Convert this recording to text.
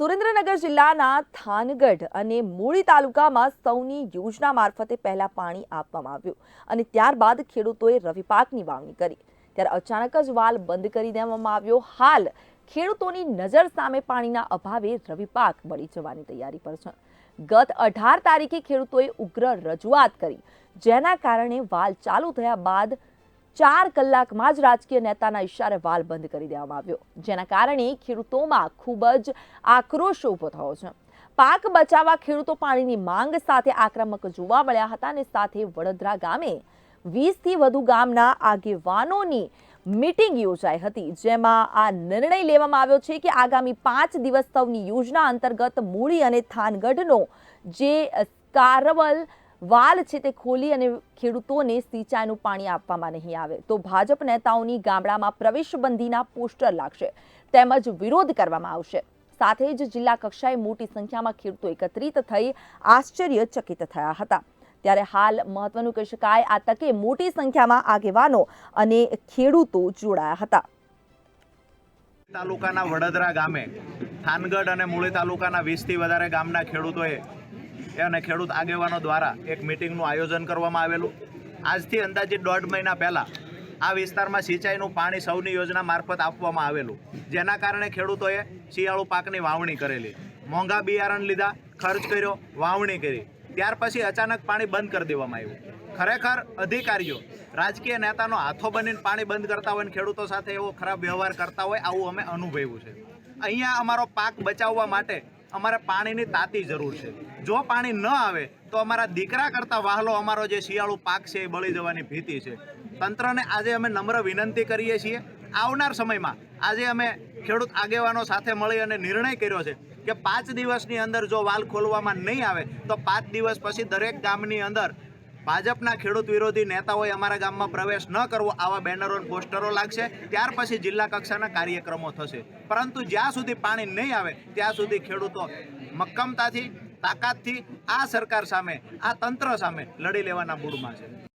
સુરેન્દ્રનગર જિલ્લાના થાનગઢ અને મૂળી તાલુકામાં સૌની યોજના મારફતે પહેલા પાણી આપવામાં આવ્યું અને ત્યારબાદ ખેડૂતોએ રવિ પાકની વાવણી કરી. ત્યારે અચાનક જ વાલ બંધ કરી દેવામાં આવ્યો. હાલ ખેડૂતોની નજર સામે પાણીના અભાવે રવિ પાક બળી જવાની તૈયારી પર છે. ગત અઢાર તારીખે ખેડૂતોએ ઉગ્ર રજૂઆત કરી, જેના કારણે વાલ ચાલુ થયા બાદ ચાર કલાકમાં જ રાજકીય નેતાના ઇશારે વાલ બંધ કરી દેવામાં આવ્યો, જેના કારણે ખેડૂતોમાં ખૂબ જ આક્રોશ ઊભો થયો છે. પાક બચાવવા ખેડૂતો પાણીની માંગ સાથે આક્રમક જોવા મળ્યા હતા અને સાથે વડોદરા ગામે વીસથી વધુ ગામના આગેવાનોની મીટિંગ યોજાઈ હતી, જેમાં આ નિર્ણય લેવામાં આવ્યો છે કે આગામી પાંચ દિવસ સૌની યોજના અંતર્ગત મૂળી અને થાનગઢનો જે કારવલ વાલ છે તે ખોલી અને ખેડૂતોને સિંચાઈનું પાણી આપવામાં નહીં આવે. તો ભાજપ નેતાઓની ગામડામાં પ્રવેશબંધીના પોસ્ટર લાગશે. તેમજ વિરોધ કરવામાં આવશે. સાથે જ જિલ્લા કક્ષાએ મોટી સંખ્યામાં ખેડૂતો એકત્રિત થઈ આશ્ચર્યચકિત થયા હતા. ત્યારે હાલ મહત્વનું કહી શકાય, આ તકે મોટી સંખ્યામાં આગેવાનો અને ખેડૂતો જોડાયા હતા. તાલુકાના વડોદરા ગામે, થાનગઢ અને મૂળી તાલુકાના વીસથી વધારે ગામના ખેડૂતોએ અને ખેડૂત આગેવાનો દ્વારા એક મિટિંગનું આયોજન કરવામાં આવેલું. આજથી અંદાજિત દોઢ મહિના પહેલાં આ વિસ્તારમાં સિંચાઈનું પાણી સૌની યોજના મારફત આપવામાં આવેલું. જેના કારણે ખેડૂતોએ શિયાળુ પાકની વાવણી કરેલી. મોંઘા બિયારણ લીધા, ખર્ચ કર્યો, વાવણી કરી. ત્યાર પછી અચાનક પાણી બંધ કરી દેવામાં આવ્યું. ખરેખર અધિકારીઓ, રાજકીય નેતાનો હાથો બનીને પાણી બંધ કરતા હોય ખેડૂતો સાથે એવો ખરાબ વ્યવહાર કરતા હોય, આવું અમે અનુભવ્યું છે. અહીંયા અમારો પાક બચાવવા માટે અમારે પાણીની તાતી જરૂર છે. જો પાણી ન આવે, તો અમારા દીકરા કરતા વહાલો અમારો જે શિયાળુ પાક છે એ બળી જવાની ભીતિ છે. તંત્રને આજે અમે નમ્ર વિનંતી કરીએ છીએ. આવનાર સમયમાં આજે અમે ખેડૂત આગેવાનો સાથે મળી અને નિર્ણય કર્યો છે કે પાંચ દિવસની અંદર જો વાલ ખોલવામાં નહીં આવે, તો પાંચ દિવસ પછી દરેક ગામની અંદર ભાજપના ખેડૂત વિરોધી નેતાઓએ અમારા ગામમાં પ્રવેશ ન કરવો આવા બેનરો અને પોસ્ટરો લાગશે. ત્યાર પછી જિલ્લા કક્ષાના કાર્યક્રમો થશે. પરંતુ જ્યાં સુધી પાણી નહીં આવે, ત્યાં સુધી ખેડૂતો મક્કમતાથી, તાકાતથી આ સરકાર સામે, આ તંત્ર સામે લડી લેવાના મૂડમાં છે.